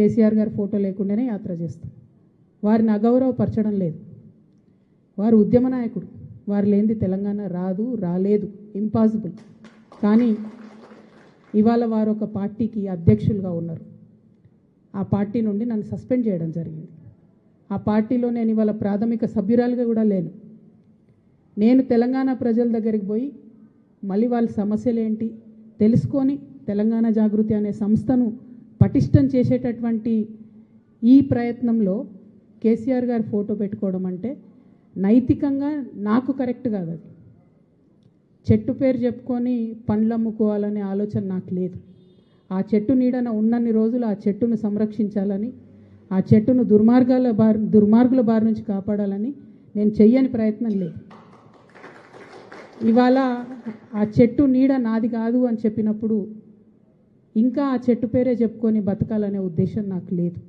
కేసీఆర్ గారి ఫోటో లేకుండానే యాత్ర చేస్తాం. వారిని అగౌరవపరచడం లేదు. వారు ఉద్యమ నాయకుడు. వారు లేనిది తెలంగాణ రాదు రాలేదు. ఇంపాసిబుల్ కానీ ఇవాళ వారు ఒక పార్టీకి అధ్యక్షులుగా ఉన్నారు. ఆ పార్టీ నుండి నన్ను సస్పెండ్ చేయడం జరిగింది. ఆ పార్టీలో నేను ఇవాళ ప్రాథమిక సభ్యురాలుగా కూడా లేను. నేను తెలంగాణ ప్రజల దగ్గరికి పోయి మళ్ళీ వాళ్ళ సమస్యలు ఏంటి తెలుసుకొని తెలంగాణ జాగృతి అనే సంస్థను పటిష్టం చేసేటటువంటి ఈ ప్రయత్నంలో కేసీఆర్ గారి ఫోటో పెట్టుకోవడం అంటే నైతికంగా నాకు కరెక్ట్ కాదు అది. చెట్టు పేరు చెప్పుకొని పండ్లు అమ్ముకోవాలనే ఆలోచన నాకు లేదు. ఆ చెట్టు నీడన ఉన్నన్ని రోజులు ఆ చెట్టును సంరక్షించాలని ఆ చెట్టును దుర్మార్గాల బారి దుర్మార్గుల బారి నుంచి కాపాడాలని నేను చెయ్యని ప్రయత్నం లేదు. ఇవాళ ఆ చెట్టు నీడ నాది కాదు అని చెప్పినప్పుడు ఇంకా ఆ చెట్టు పేరే చెప్పుకొని బతకాలనే ఉద్దేశం నాకు లేదు.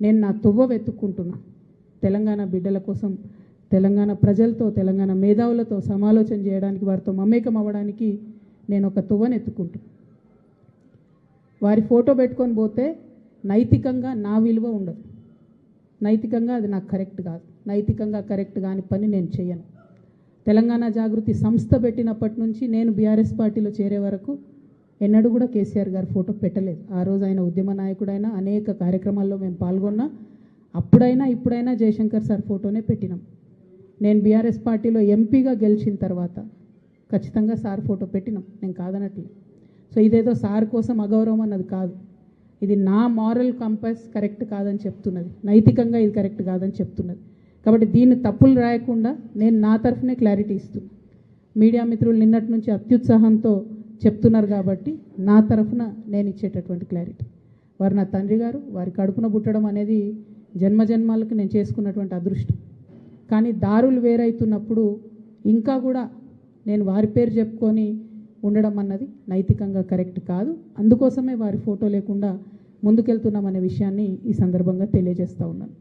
నేను నా తువ్వ వెతుక్కుంటున్నా. తెలంగాణ బిడ్డల కోసం తెలంగాణ ప్రజలతో తెలంగాణ మేధావులతో సమాలోచన చేయడానికి వారితో మమేకం అవ్వడానికి నేను ఒక తువ్వను ఎత్తుకుంటున్నా. వారి ఫోటో పెట్టుకొని పోతే నైతికంగా నా విలువ ఉండదు. నైతికంగా అది నాకు కరెక్ట్ కాదు. నైతికంగా కరెక్ట్ కాని పని నేను చేయను. తెలంగాణ జాగృతి సంస్థ పెట్టినప్పటి నుంచి నేను బీఆర్ఎస్ పార్టీలో చేరే వరకు ఎన్నడూ కూడా కేసీఆర్ గారి ఫోటో పెట్టలేదు. ఆ రోజు ఆయన ఉద్యమ నాయకుడైనా అనేక కార్యక్రమాల్లో మేము పాల్గొన్నా అప్పుడైనా ఇప్పుడైనా జయశంకర్ సార్ ఫోటోనే పెట్టినాం. నేను బీఆర్ఎస్ పార్టీలో ఎంపీగా గెలిచిన తర్వాత ఖచ్చితంగా సార్ ఫోటో పెట్టినాం. నేను కాదనట్లేదు సో ఇదేదో సార్ కోసం అగౌరవం అన్నది కాదు. ఇది నా మారల్ కంపస్ కరెక్ట్ కాదని చెప్తున్నది. నైతికంగా ఇది కరెక్ట్ కాదని చెప్తున్నది. కాబట్టి దీన్ని తప్పులు రాయకుండా నేను నా తరఫునే క్లారిటీ ఇస్తున్నాను మీడియా మిత్రులు నిన్నటి నుంచి అత్యుత్సాహంతో చెప్తున్నారు కాబట్టి నా తరఫున నేను ఇచ్చేటటువంటి క్లారిటీ వారు నా తండ్రి గారు వారి కడుపున పుట్టడం అనేది జన్మ జన్మాలకు నేను చేసుకున్నటువంటి అదృష్టం. కానీ దారులు వేరైతున్నప్పుడు ఇంకా కూడా నేను వారి పేరు చెప్పుకొని ఉండడం అన్నది నైతికంగా కరెక్ట్ కాదు. అందుకోసమే వారి ఫోటో లేకుండా ముందుకెళ్తున్నామనే విషయాన్ని ఈ సందర్భంగా తెలియజేస్తూ ఉన్నాను.